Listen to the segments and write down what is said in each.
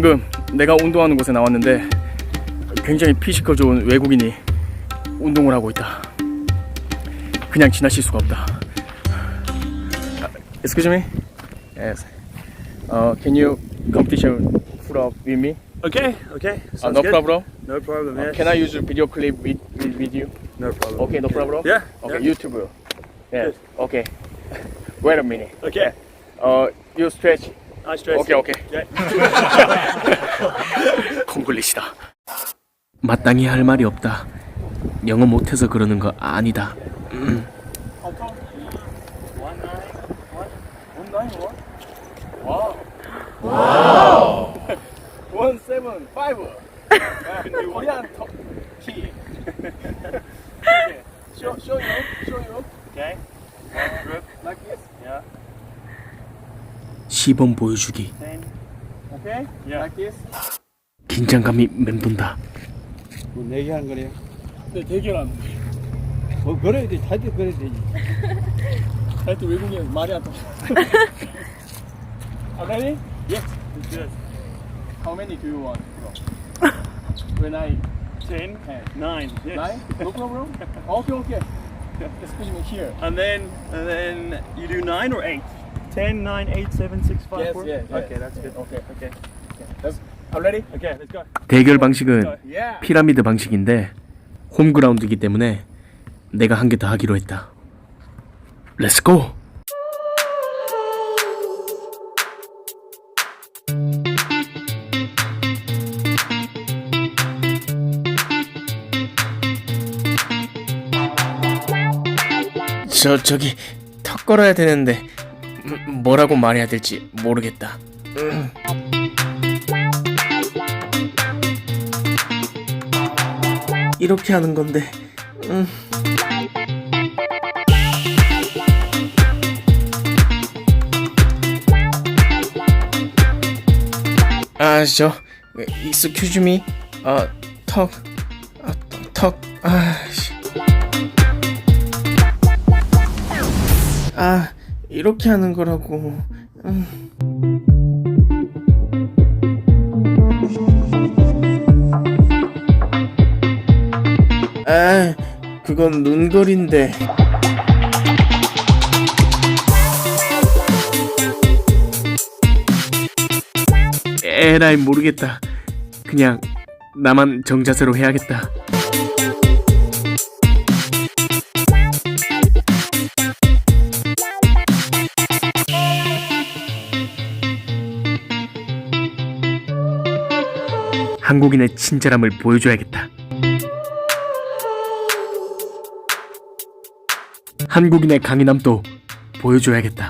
방금 내가 운동하는 곳에 나왔는데 굉장히 피지컬 좋은 외국인이 운동을 하고 있다. 그냥 지나칠 수가 없다. 아, Excuse me? Yes. Uh, can you competition put up with me? Okay, okay. Uh, no good. problem. No problem. Uh, Yes. can I use a video clip with, with, with you? No problem. Okay, no problem. Yeah. Okay, yeah. YouTube. Yes. Okay. Wait a minute. Okay. Uh, you stretch. Stretch. 오케이, 오케이. 콩글리시다. 마땅히 할 말이 없다. 영어 못해서 그러는 거 아니다. 음. Can do one. Korean top key. okay. Show, show you, show you. Okay. Good. Like this. Yeah. 시범 보여주기. Ten. Okay. Yeah. Like this. 긴장감이 맴돈다. 뭐 내기하는 거래요? 네, 대결하는. 뭐 그래야 돼. 다들 그래야 되지. 하여튼 외국인 말이 안 통해. Are ready? Yes. It's good. How many do you want? When I Ten. Ten. Nine. Yes. nine, no problem. Okay, okay. Excuse me here. And then and then you do nine or eight. Ten, nine, eight, seven, six, five, Yes, four. yes, yes. Okay, that's good. Okay. Okay. Let's. Are ready? Okay, let's go. 대결 방식은 Yeah. 피라미드 방식인데 홈그라운드이기 때문에 내가 한 개 더 하기로 했다. 렛츠 고! 저 저기 턱 걸어야 되는데 음, 뭐라고 말해야 될지 모르겠다. 음. 이렇게 하는 건데. 음. 아, 저 excuse me. 어, 턱. 아, 턱. 아, 이렇게 하는 거라고. 음. 아, 그건 눈걸인데. 에라이 모르겠다. 그냥 나만 정자세로 해야겠다. 한국인의 친절함을 보여줘야겠다. 한국인의 강인함도 보여줘야겠다.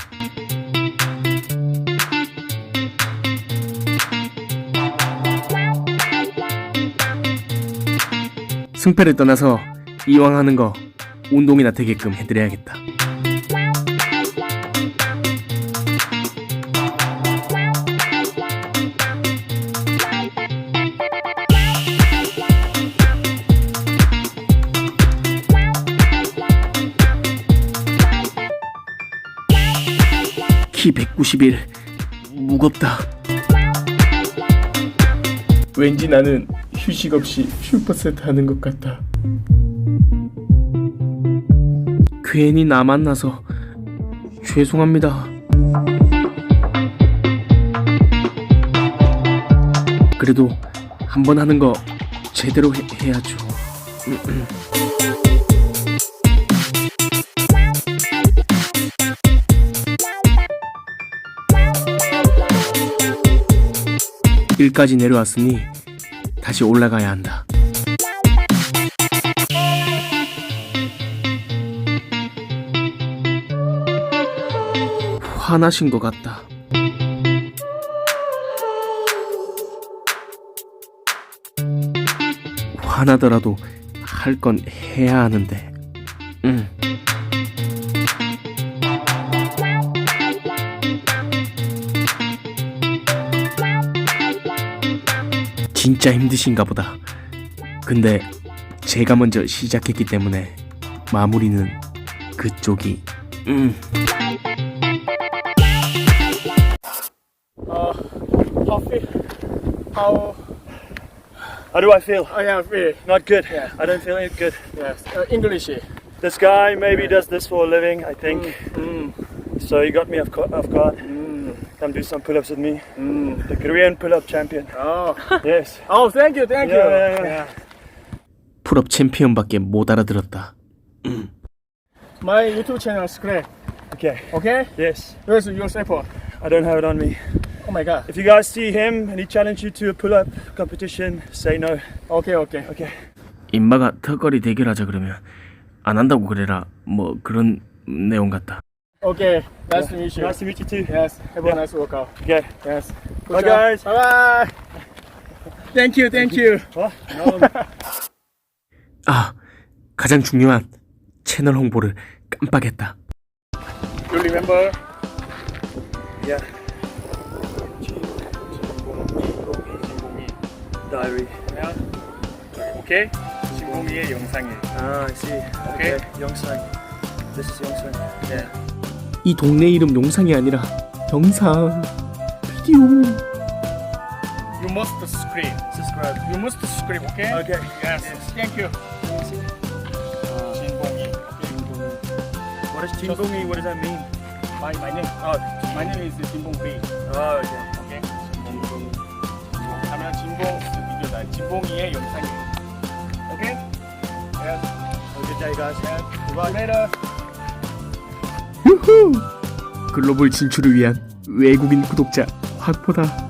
승패를 떠나서 이왕 하는 거 운동이나 되게끔 해드려야겠다. 키 191 무겁다. 왠지 나는 휴식 없이 슈퍼세트 하는 것 같다. 괜히 나 만나서 죄송합니다. 그래도 한 번 하는 거 제대로 해, 해야죠. 일까지 내려왔으니 다시 올라가야 한다. 화나신 것 같다. 화나더라도 할 건 해야 하는데. 응. 진짜 힘드신가 보다. 근데 제가 먼저 시작했기 때문에 마무리는 그쪽이. 음. 어, 커피. how How do I feel? I am feel? Not good. Yeah. I don't feel any good. Yes, uh, English. This guy maybe does this for a living, I think. Mm, So he got me off, off guard. mm, Come do some pull-ups with me. mm. The Korean pull-up champion. Oh, Yes. oh, thank you, thank you. Yeah, yeah, yeah. 풀업 챔피언밖에 못 알아들었다. My YouTube channel subscribe. Okay. Okay, Yes. where's your support? I don't have it on me. Oh my God. If you guys see him and he challenge you to a pull-up competition, say no. Okay, okay. Okay. 인마가 턱걸이 대결하자 그러면 안 한다고 그래라. 뭐 그런 내용 같다. Okay, nice to meet you. Nice to meet you too. Yes, have a Yeah. nice workout. Okay. Yes. Bye, guys. Bye bye. Thank you, thank you. Oh. 아 가장 중요한 채널 홍보를 깜빡했다. You remember? yeah. Diary. Yeah. Okay. 진봉이의 영상이에요. Ah, I see. Okay. Youngsang. This is Youngsang. Yeah. 이 동네 이름 용상이 아니라 영상 비디오. You must scream. Subscribe. You must scream. Okay. Okay. Yes. Thank you. 진봉이. What is Jinbongi? What does that mean? My my name. Oh, My name is 진봉비. oh okay. 오케이. 진봉. 하면 진봉 비디오다. 진봉이의 영상이에요. 오케이? Yes. Day, guys. Yes. Goodbye. Later. 글로벌 진출을 위한 외국인 구독자 확보다.